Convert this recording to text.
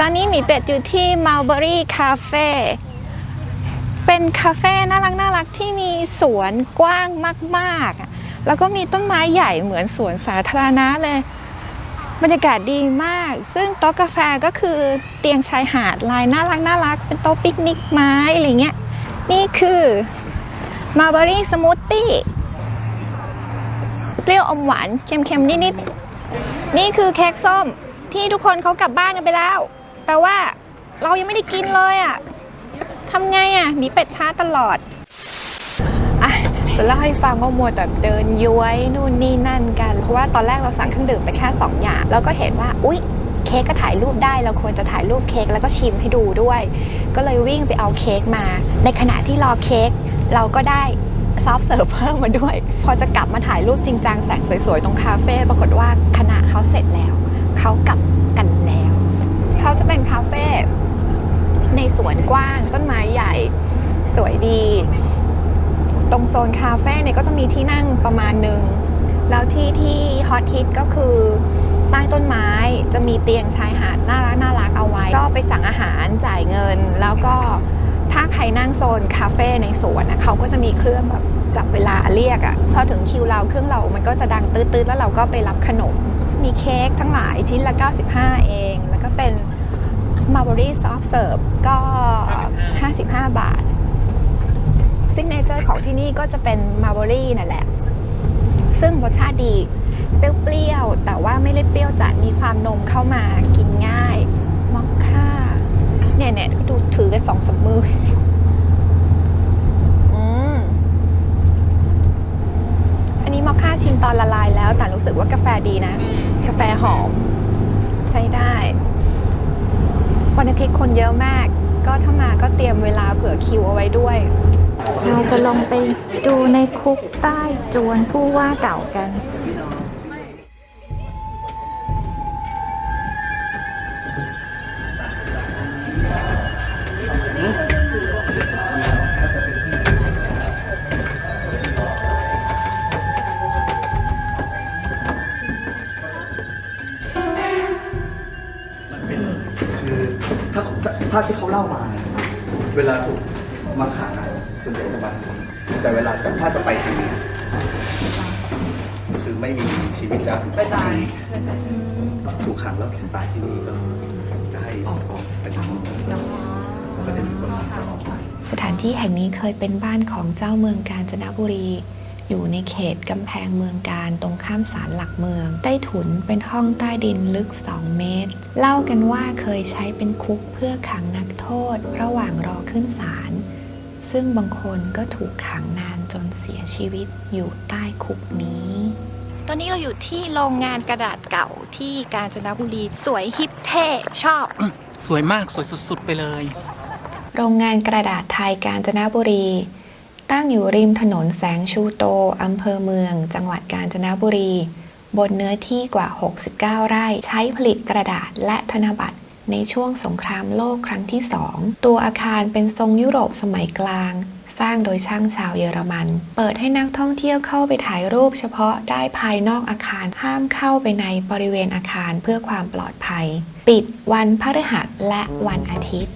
ตอนนี้หมีเป็ดอยู่ที่ Mulberry Cafe เป็นคาเฟ่น่ารักน่ารักที่มีสวนกว้างมากๆ แล้วก็มีต้นไม้ใหญ่เหมือนสวนสาธารณะเลย บรรยากาศดีมาก ซึ่งโต๊ะกาแฟก็คือเตียงชายหาดลายน่ารักน่ารัก เป็นโต๊ะปิกนิกไม้อะไรเงี้ย นี่คือ Mulberry Smoothie เปรี้ยวอมหวานเค็มๆนิดๆนี่คือเค้กส้มที่ทุกคนเขากลับบ้านกันไปแล้ว แต่ว่าเรายังไม่ได้กินเลยอะ่ะทำไงอะ่ะหมีเป็ดช้าตลอดอะจะเล่าให้ฟังว่ามัวแต่เดินย้วยนู่นนี่นั่นกัน เพราะว่าตอนแรกเราสั่งเครื่องดื่มไปแค่ 2 อย่าง แล้วก็เห็นว่าอุ๊ยเค้กก็ถ่ายรูปได้เราควรจะถ่ายรูปเค้กแล้วก็ชิมให้ดูด้วย ก็เลยวิ่งไปเอาเค้กมา ในขณะที่รอเค้กเราก็ได้ซอฟเสิร์ฟเพิ่มมาด้วย พอจะกลับมาถ่ายรูปจริงจังแสงสวยๆ ตรงคาเฟ่ปรากฏว่าคณะเขาเสร็จแล้ว เขากลับกันแล้ว เขาจะเป็นคาเฟ่ ในสวนกว้าง ต้นไม้ใหญ่สวยดี ตรงโซนคาเฟ่เนี่ยก็จะมีที่นั่งประมาณหนึ่งแล้วที่ที่ฮอตฮิตก็คือใต้ต้นไม้จะมีเตียงชายหาดน่ารักน่ารักเอาไว้ ก็ไปสั่งอาหารจ่ายเงิน แล้วก็ถ้าใครนั่งโซนคาเฟ่ในสวนนะเขาก็จะมีเครื่องแบบจับเวลาเรียกอะ่ะพอถึงคิวเราเครื่องเรามันก็จะดังตืดๆแล้วเราก็ไปรับขนม มีเค้กทั้งหลายชิ้นละ 95 เอง แล้วก็เป็น Marbury Soft Serve ก็ 55 บาทซิกเนเจอร์ของที่นี่ก็จะเป็น Marbury นั่นแหละ ซึ่งรสชาติดี เปรี้ยวๆ แต่ว่าไม่ได้เปรี้ยวจัดมีความนมเข้ามากินง่ายมอคค่าเนี่ยเนี่ยก็ดูถือกันสองสามมืออืมอันนี้มอคค่าชิมตอนละลายแล้วแต่รู้สึกว่ากาแฟดีนะ กาแฟหอม ใช้ได้วัน อาทิตย์คนเยอะมาก ก็ถ้ามาก็เตรียมเวลาเผื่อคิวเอาไว้ด้วย เราจะลงไปดูในคุกใต้จวนผู้ว่าเก่ากัน ถ้าถ้าที่เขาเล่ามา เวลาถูกมาขังอะส่วนใหญ่จะมาที่นี่แต่เวลาแต่ถ้าจะไปที่นี่คือไม่มีชีวิตแล้วถึงไปตาย ถูกขังแล้วถึงตายที่นี่ก็จะให้ออกไปทำก็จะมีคนทำออกไปสถานที่แห่งนี้เคยเป็นบ้านของเจ้าเมืองกาญจนบุรี อยู่ในเขตกำแพงเมืองการตรงข้ามศาลหลักเมือง ใต้ถุนเป็นห้องใต้ดินลึก 2 เมตร เล่ากันว่าเคยใช้เป็นคุกเพื่อขังนักโทษ ระหว่างรอขึ้นศาลซึ่งบางคนก็ถูกขังนานจนเสียชีวิตอยู่ใต้คุกนี้ ตอนนี้เราอยู่ที่โรงงานกระดาษเก่าที่กาญจนบุรี สวยฮิปเท่ชอบ สวยมากสวยสุดๆไปเลย โรงงานกระดาษไทยกาญจนบุรี ตั้งอยู่ริมถนนแสงชูโต อำเภอเมือง จังหวัดกาญจนบุรี บนเนื้อที่กว่า 69 ไร่ ใช้ผลิตกระดาษและธนบัตรในช่วงสงครามโลกครั้งที่สองตัวอาคารเป็นทรงยุโรปสมัยกลาง สร้างโดยช่างชาวเยอรมัน เปิดให้นักท่องเที่ยวเข้าไปถ่ายรูปเฉพาะได้ภายนอกอาคารห้ามเข้าไปในบริเวณอาคารเพื่อความปลอดภัย ปิดวันพฤหัสและวันอาทิตย์